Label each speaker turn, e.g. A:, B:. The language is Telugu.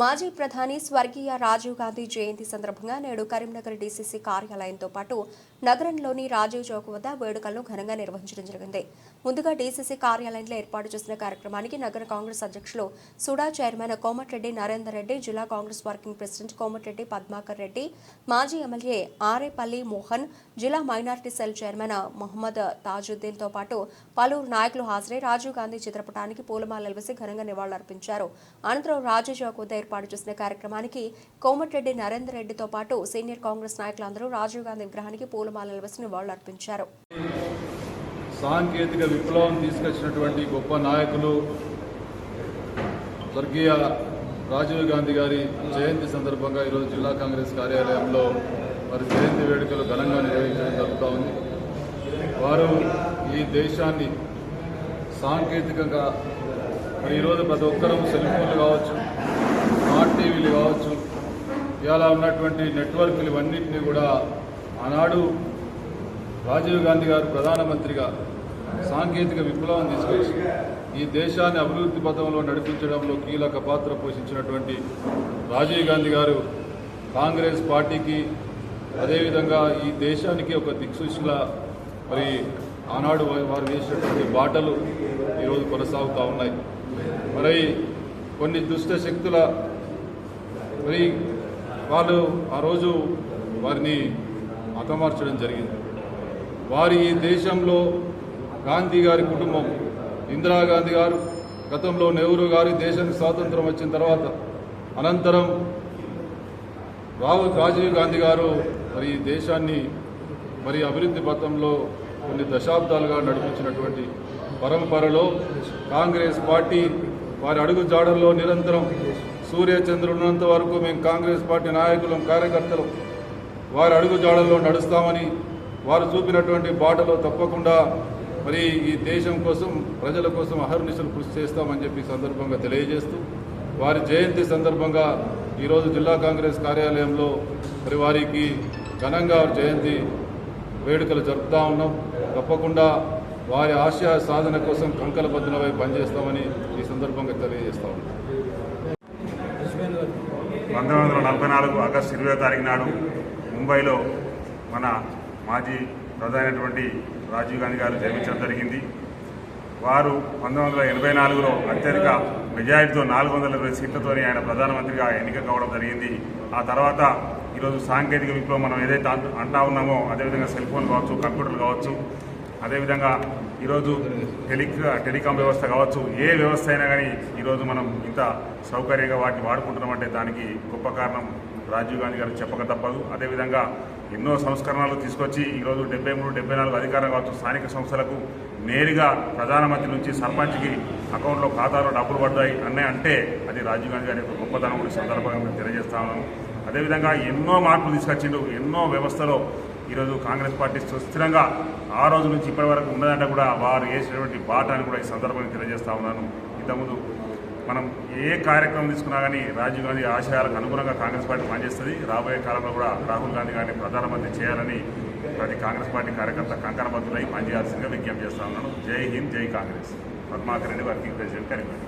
A: మాజీ ప్రధాని స్వర్గీయ రాజీవ్ గాంధీ జయంతి సందర్భంగా నేడు కరీంనగర్ డీసీసీ కార్యాలయంతో పాటు నగరంలోని రాజీవ్ చౌక్ వద్ద వేడుకలను ఘనంగా నిర్వహించడం జరిగింది. ముందుగా డీసీసీ కార్యాలయంలో ఏర్పాటు చేసిన కార్యక్రమానికి నగర కాంగ్రెస్ అధ్యక్షులు సుడా చైర్మన్ కోమటిరెడ్డి నరేందర్ రెడ్డి జిల్లా కాంగ్రెస్ వర్కింగ్ ప్రెసిడెంట్ కోమటిరెడ్డి పద్మాకర్ రెడ్డి మాజీ ఎమ్మెల్యే ఆరేపల్లి మోహన్ జిల్లా మైనార్టీ సెల్ చైర్మన్ మొహమ్మద్ తాజుద్దీన్తో పాటు పలువురు నాయకులు హాజరై రాజీవ్ గాంధీ చిత్రపటానికి పూలమాలలు వేసి ఘనంగా నివాళులర్పించారు. అనంతరం రాజీవ్ చౌక్ వద్ద ఏర్పాటు చేసిన కార్యక్రమానికి కోమటిరెడ్డి నరేందర్ రెడ్డితో పాటు సీనియర్ కాంగ్రెస్ నాయకులందరూ రాజీవ్ గాంధీ విగ్రహానికి పూలమాలలు వేసి నివాళులర్పించారు
B: సాంకేతిక విప్లవం తీసుకొచ్చినటువంటి గొప్ప నాయకులు స్వర్గీయ రాజీవ్ గాంధీ గారి జయంతి సందర్భంగా ఈరోజు జిల్లా కాంగ్రెస్ కార్యాలయంలో వారి జయంతి వేడుకలు ఘనంగా నిర్వహించడం జరుగుతూ ఉంది. వారు ఈ దేశాన్ని సాంకేతికంగా మరి ఈరోజు ప్రతి ఒక్కరూ సెల్ ఫోన్లు కావచ్చు ఇవాళ ఉన్నటువంటి నెట్వర్క్లు ఇవన్నింటినీ కూడా ఆనాడు రాజీవ్ గాంధీ గారు ప్రధానమంత్రిగా సాంకేతిక విప్లవం తీసుకొచ్చి ఈ దేశాన్ని అభివృద్ధి పథంలో నడిపించడంలో కీలక పాత్ర పోషించినటువంటి రాజీవ్ గాంధీ గారు కాంగ్రెస్ పార్టీకి అదేవిధంగా ఈ దేశానికి ఒక దిక్సూచిలా మరి ఆనాడు వారు వేసినటువంటి బాటలు ఈరోజు కొనసాగుతూ ఉన్నాయి. మరి కొన్ని దుష్ట శక్తుల మరి వాళ్ళు ఆ రోజు వారిని హతమార్చడం జరిగింది. వారి ఈ దేశంలో గాంధీ గారి కుటుంబం ఇందిరాగాంధీ గారు గతంలో నెహ్రూ గారి దేశానికి స్వాతంత్రం వచ్చిన తర్వాత అనంతరం రావు రాజీవ్ గాంధీ గారు మరి ఈ దేశాన్ని మరి అభివృద్ధి పథంలో కొన్ని దశాబ్దాలుగా నడిపించినటువంటి పరంపరలో కాంగ్రెస్ పార్టీ వారి అడుగు జాడల్లో నిరంతరం సూర్యచంద్రుడు ఉన్నంత వరకు మేము కాంగ్రెస్ పార్టీ నాయకులం కార్యకర్తలు. వారి అడుగుజాడల్లో నడుస్తామని వారు చూపినటువంటి బాటలో తప్పకుండా మరి ఈ దేశం కోసం ప్రజల కోసం అహర్నిశలు కృషి చేస్తామని చెప్పి సందర్భంగా తెలియజేస్తూ వారి జయంతి సందర్భంగా ఈరోజు జిల్లా కాంగ్రెస్ కార్యాలయంలో మరి వారికి ఘనంగా జయంతి వేడుకలు జరుపుతూ ఉన్నాం. తప్పకుండా వారి ఆశయ సాధన కోసం కంకలబద్ధులపై పనిచేస్తామని ఈ సందర్భంగా తెలియజేస్తా ఉన్నాం.
C: పంతొమ్మిది వందల నలభై నాలుగు ఆగస్టు ఇరవై తారీఖు నాడు ముంబైలో మన మాజీ ప్రధానమైనటువంటి రాజీవ్ గాంధీ గారు జన్మించడం జరిగింది. వారు పంతొమ్మిది వందల ఎనభై నాలుగులో అత్యధిక మెజారిటీతో నాలుగు వందల ఇరవై సీట్లతోని ఆయన ప్రధానమంత్రిగా ఎన్నిక కావడం జరిగింది. ఆ తర్వాత ఈరోజు సాంకేతిక విప్లవం మనం ఏదైతే అంటా ఉన్నామో అదేవిధంగా సెల్ ఫోన్ కావచ్చు కంప్యూటర్లు కావచ్చు అదేవిధంగా ఈరోజు టెలి టెలికాం వ్యవస్థ కావచ్చు ఏ వ్యవస్థ అయినా కానీ ఈరోజు మనం ఇంత సౌకర్యంగా వాటిని వాడుకుంటున్నామంటే దానికి గొప్ప కారణం రాజీవ్ గాంధీ గారు చెప్పక తప్పదు. అదేవిధంగా ఎన్నో సంస్కరణలు తీసుకొచ్చి ఈరోజు డెబ్బై మూడు డెబ్బై నాలుగు అధికారం కావచ్చు స్థానిక సంస్థలకు నేరుగా ప్రధానమంత్రి నుంచి సర్పంచ్కి అకౌంట్లో ఖాతాలో డబ్బులు పడ్డాయి అన్నీ అంటే అది రాజీవ్ గాంధీ గారి యొక్క గొప్పతనం కూడా సందర్భంగా మేము తెలియజేస్తా ఉన్నాము అదేవిధంగా ఎన్నో మార్పులు తీసుకొచ్చిండు ఎన్నో వ్యవస్థలో ఈరోజు కాంగ్రెస్ పార్టీ సుస్థిరంగా ఆ రోజు నుంచి ఇప్పటి వరకు ఉన్నదంటే కూడా వారు వేసినటువంటి బాట అని కూడా ఈ సందర్భంగా తెలియజేస్తా ఉన్నాను. ఇంతకుముందు మనం ఏ కార్యక్రమం తీసుకున్నా కానీ రాజీవ్ గాంధీ ఆశయాలకు అనుగుణంగా కాంగ్రెస్ పార్టీ పనిచేస్తుంది. రాబోయే కాలంలో కూడా రాహుల్ గాంధీ గారిని ప్రధానమంత్రి చేయాలని ప్రతి కాంగ్రెస్ పార్టీ కార్యకర్త కంకణబద్ధులై పనిచేయాల్సిందిగా విజ్ఞప్తి చేస్తా ఉన్నాను. Jai Hind Jai Congress. Padmakar Reddy working president Karimnagar.